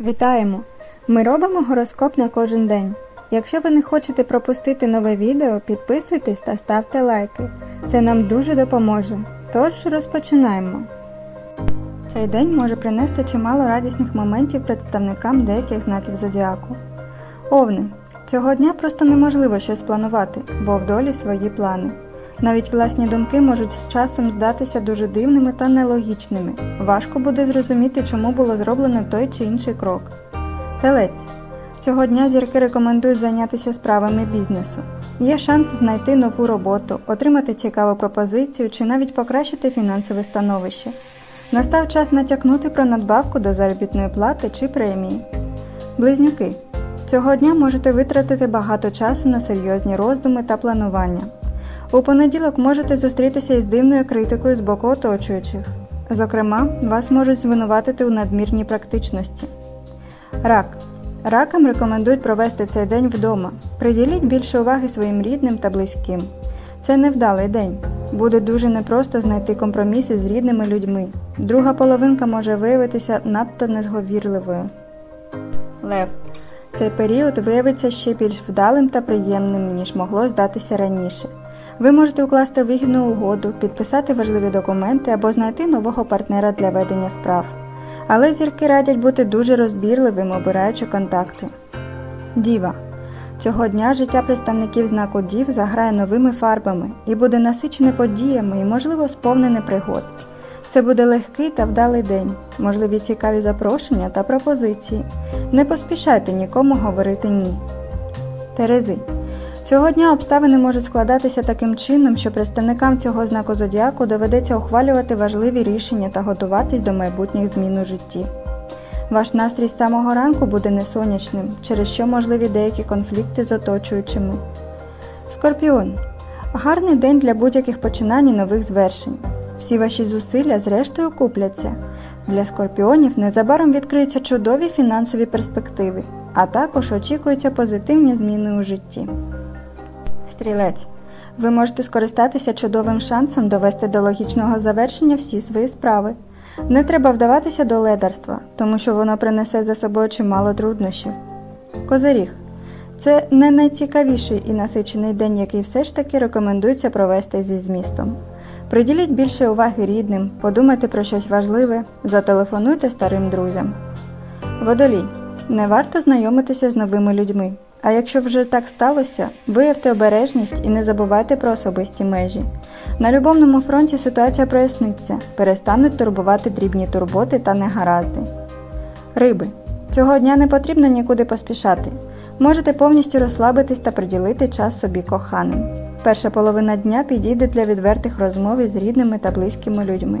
Вітаємо! Ми робимо гороскоп на кожен день. Якщо ви не хочете пропустити нове відео, підписуйтесь та ставте лайки. Це нам дуже допоможе. Тож розпочинаємо. Цей день може принести чимало радісних моментів представникам деяких знаків зодіаку. Овни. Цього дня просто неможливо щось планувати, бо в долі свої плани. Навіть власні думки можуть з часом здатися дуже дивними та нелогічними. Важко буде зрозуміти, чому було зроблено той чи інший крок. Телець. Цього дня зірки рекомендують зайнятися справами бізнесу. Є шанс знайти нову роботу, отримати цікаву пропозицію чи навіть покращити фінансове становище. Настав час натякнути про надбавку до заробітної плати чи премії. Близнюки. Цього дня можете витратити багато часу на серйозні роздуми та планування. У понеділок можете зустрітися із дивною критикою з боку оточуючих. Зокрема, вас можуть звинуватити у надмірній практичності. Рак. Ракам рекомендують провести цей день вдома. Приділіть більше уваги своїм рідним та близьким. Це невдалий день. Буде дуже непросто знайти компроміси з рідними людьми. Друга половинка може виявитися надто незговірливою. Лев. Цей період виявиться ще більш вдалим та приємним, ніж могло здатися раніше. Ви можете укласти вигідну угоду, підписати важливі документи або знайти нового партнера для ведення справ. Але зірки радять бути дуже розбірливим, обираючи контакти. Діва. Цього дня життя представників знаку Дів заграє новими фарбами і буде насичене подіями і, можливо, сповнене пригод. Це буде легкий та вдалий день, можливі цікаві запрошення та пропозиції. Не поспішайте нікому говорити ні. Терези. Цього дня обставини можуть складатися таким чином, що представникам цього знаку зодіаку доведеться ухвалювати важливі рішення та готуватись до майбутніх змін у житті. Ваш настрій з самого ранку буде несонячним, через що можливі деякі конфлікти з оточуючими. Скорпіон. Гарний день для будь-яких починань і нових звершень. Всі ваші зусилля зрештою купляться. Для скорпіонів незабаром відкриються чудові фінансові перспективи, а також очікуються позитивні зміни у житті. Стрілець. Ви можете скористатися чудовим шансом довести до логічного завершення всі свої справи. Не треба вдаватися до ледарства, тому що воно принесе за собою чимало труднощів. Козиріг. Це не найцікавіший і насичений день, який все ж таки рекомендується провести зі змістом. Приділіть більше уваги рідним, подумайте про щось важливе, зателефонуйте старим друзям. Водолій. Не варто знайомитися з новими людьми. А якщо вже так сталося, виявте обережність і не забувайте про особисті межі. На любовному фронті ситуація проясниться, перестануть турбувати дрібні турботи та негаразди. Риби. Цього дня не потрібно нікуди поспішати. Можете повністю розслабитись та приділити час собі коханим. Перша половина дня підійде для відвертих розмов із рідними та близькими людьми.